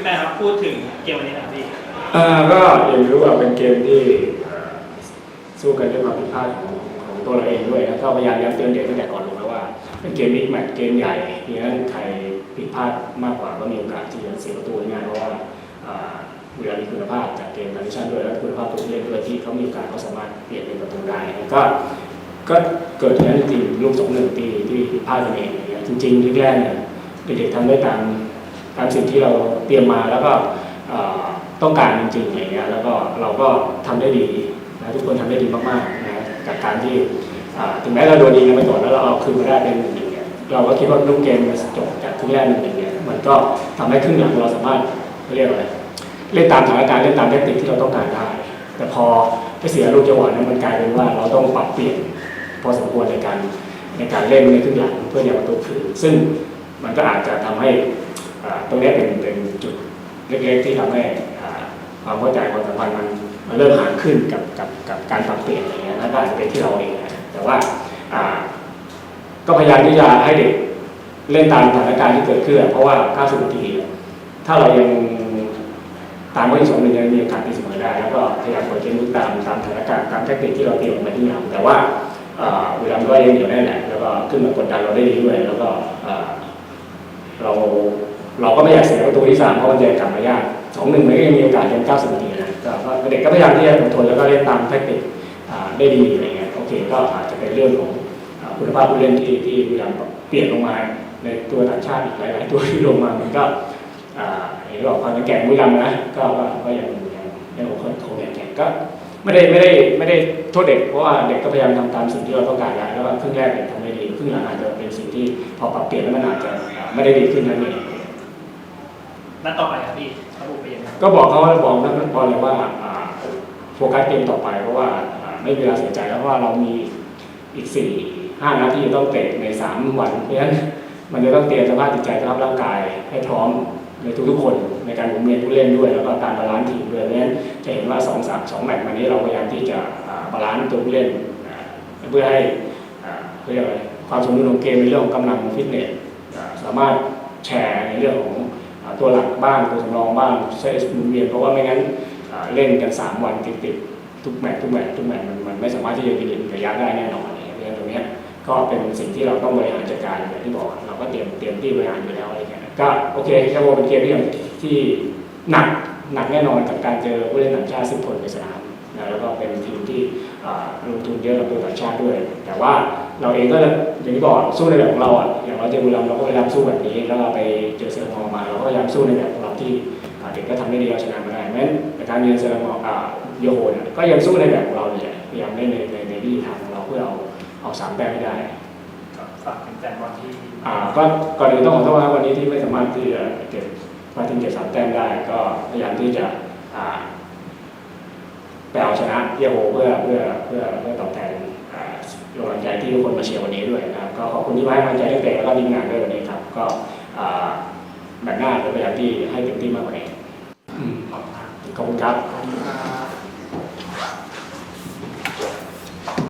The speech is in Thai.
พี่นายครับพูดถึงเกมวันนี้หนะพี่อ่าก็อย่างรู้ว่าเป็นเกมที่สู้กันด้วยความผิดพลาดของของตัวเราเองด้วยนะก็พยายามย้ำเตือนเด็กตั้งแต่ก่อนลงแล้วว่าเป็นเกมบิ๊กแมตช์เกมใหญ่ดังนั้นใครผิดพลาดมากกว่าก็มีโอกาสที่จะเสียประตูง่ายเพราะว่าอ่าเวลามีคุณภาพจากเกมคอนดิชั่นด้วยแล้วคุณภาพตัวผู้เล่นด้วยที่เขามีโอกาสเขาสามารถเปลี่ยนเป็นประตูได้ก็ก็เกิดอย่างนั้นจริงลูกสองหนึ่งตีที่ผิดพลาดกันเองอะไรเงี้ยจริงๆทีแรกเนี่ยเด็กๆทำได้ตาม ตามสิ่งที่เราเตรียมมาแล้วก็ต้องการจริงๆอะไรเงี้ยแล้วก็เราก็ทำได้ดีนะทุกคนทำได้ดีมากๆนะกับการที่ถึงแม้เราโดนดีกันไปก่อนแล้วเราเอาคืนมาได้เป็นหนึ่งหนึ่งเนี่ยเราก็คิดว่าลูกเกมมันจบจากครึ่งแรกหนึ่งหนึ่งเนี่ยมันก็ทำให้ครึ่งหลังเราสามารถเรียกอะไรเล่นตามสถานการณ์เล่นตามแทคติกที่เราต้องการได้ แต่พอไปเสียลูกจังหวะนั้นมันกลายเป็นว่าเราต้องปรับเปลี่ยนพอสมควรในการในการเล่นในครึ่งหลังเพื่อจะประตูคืนซึ่งมันก็อาจจะทำให้ ตรงนี้เป็นเป็นจุดเล็กๆที่ทำให้ความเข้าใจความสัมพันธ์มันมันเริ่มห่างขึ้นกับกับกับการปรับเปลี่ยนอะไรเงี้ยแล้วก็อาจจะเป็นที่เราเองนะแต่ว่าอ่าก็พยายามที่จะให้เด็กเล่นตามสถานการณ์ที่เกิดขึ้นเพราะว่า90นาทีถ้าเรายังตามว่าอีกสองหนึ่งยังมีโอกาสที่เสมอได้แล้วก็พยายามเปิดเกมลุกตามตามสถานการณ์ตามแทคนิคที่เราเตรียมมาที่หลังแต่ว่าเอ่อเวลาก็ยังเหนียวแน่นแหละแล้วก็ขึ้นมากดดันเราได้ดีด้วยแล้วก็อ่อเรา เราก็ไม่อยากเสียประตูที่สามเพราะมันจะกลับมายากสองหนึ่งมันก็ยังมีโอกาสจนเก้าสิบนาทีนะก็เด็กก็พยายามที่จะอดทนแล้วก็เล่นตามแทคนิคได้ดีอะไรเงี้ยโอเคก็อาจจะเป็นเรื่องของคุณภาพผู้เล่นที่ที่พยายามเปลี่ยนลงมาในตัวต่างชาติอีกหลาย ๆ ตัวที่ลงมามันก็อ่าเห็นบอกความแข็งแกร่งบุรีรัมย์นะก็ก็ก็ยังยังยังคงคงแข็งแกร่งก็ไม่ได้ไม่ได้ไม่ได้โทษเด็กเพราะว่าเด็กก็พยายามทำตามสิ่งที่เราต้องการได้แล้วก็ครึ่งแรกเนี่ยทำได้ดีครึ่งหลังอาจจะเป็นสิ่งที่พอปรับเปลี่ยนแล้วมันอาจจะไม่ได้ดีขึ้นนั่นเอง นัดต่อไปครับพี่ระบุไปยังไงก็บอกเขาว่าบอกนักบอลเลยว่าอ่าโฟกัสเกมต่อไปเพราะว่าอ่าไม่มีเวลาเสียใจแล้วเพราะว่าเรามีอีกสี่ห้านัดที่จะต้องเตะในสามวันเพราะฉะนั้นมันจะต้องเตรียมสภาพจิตใจสภาพร่างกายให้พร้อมในทุกๆคนในการหมุนเวียนผู้เล่นด้วย แล้วก็การบาลานซ์ทีมด้วยเพราะฉะนั้นจะเห็นว่าสองสามสองแมตช์วันนี้เราพยายามที่จะอ่าบาลานซ์ตัวผู้เล่นอ่าเพื่อให้อ่าเรียกอะไรความสมดุลของเกมในเรื่องของกำลังฟิตเนสอ่าสามารถแชร์ในเรื่องของ ตัวหลักบ้างตัวสำรองบ้างใช้หมุนเวียนเพราะว่าไม่งั้นเล่นกัน 3 วันติดติดๆทุกแมตช์ทุกแมตช์ทุกแมตช์มันมันไม่สามารถที่จะยืนระยะได้แน่นอนเงี้ยเพราะฉะนั้นตรงนี้ก็เป็นสิ่งที่เราต้องบริหารจัดการอย่างที่บอกเราก็เตรียมเตรียมที่บริหารอยู่แล้วอะไรเงี้ยก็โอเคแค่ว่าเป็นเกมที่ที่หนักหนักแน่นอนกับการเจอผู้เล่นต่างชาติสิบคนในสนามนะแล้วก็เป็นทีมที่ลงทุนเยอะกับตัวต่างชาติด้วย แต่ว่าเราเองก็อย่างที่บอกสู้ในแบบของเราอะย เราเจอบุรีรัมย์เราก็พยายามสู้แบบนี้ แล้วเราไปเจอเซอร์มองมาเราก็พยายามสู้ในแบบของเราที่อ่าเด็กก็ทำได้ดีเอาชนะมาได้แม้นแต่การเยือนเซอร์มออ่าโยโฮเนี่ยก็ยังสู้ในแบบของเราเลยแหละพยายามเล่นในในในที่ทางของเราเพื่อเอาเอาสามแต้มให้ได้ก็ฝากถึงแฟนบอลที่อ่าก็ก่อนอื่นต้องขอโทษนะครับวันนี้ที่ไม่สามารถที่จะเก็บมาถึงเก็บสามแต้มได้ ก็พยายามที่จะอ่าไปเอาชนะโยโฮเพื่อเพื่อเพื่อเพื่อตอบแทนอ่า กำลังใจที่ทุกคนมาเชียร์วันนี้ด้วยนะครับก็ขอบคุณที่มาให้กำลังใจตั้เตะแล้วก็ทีมงานด้วยวันนี้ครับก็แบบหน้าจะพยายามที่ให้เต็มที่มากกว่านี้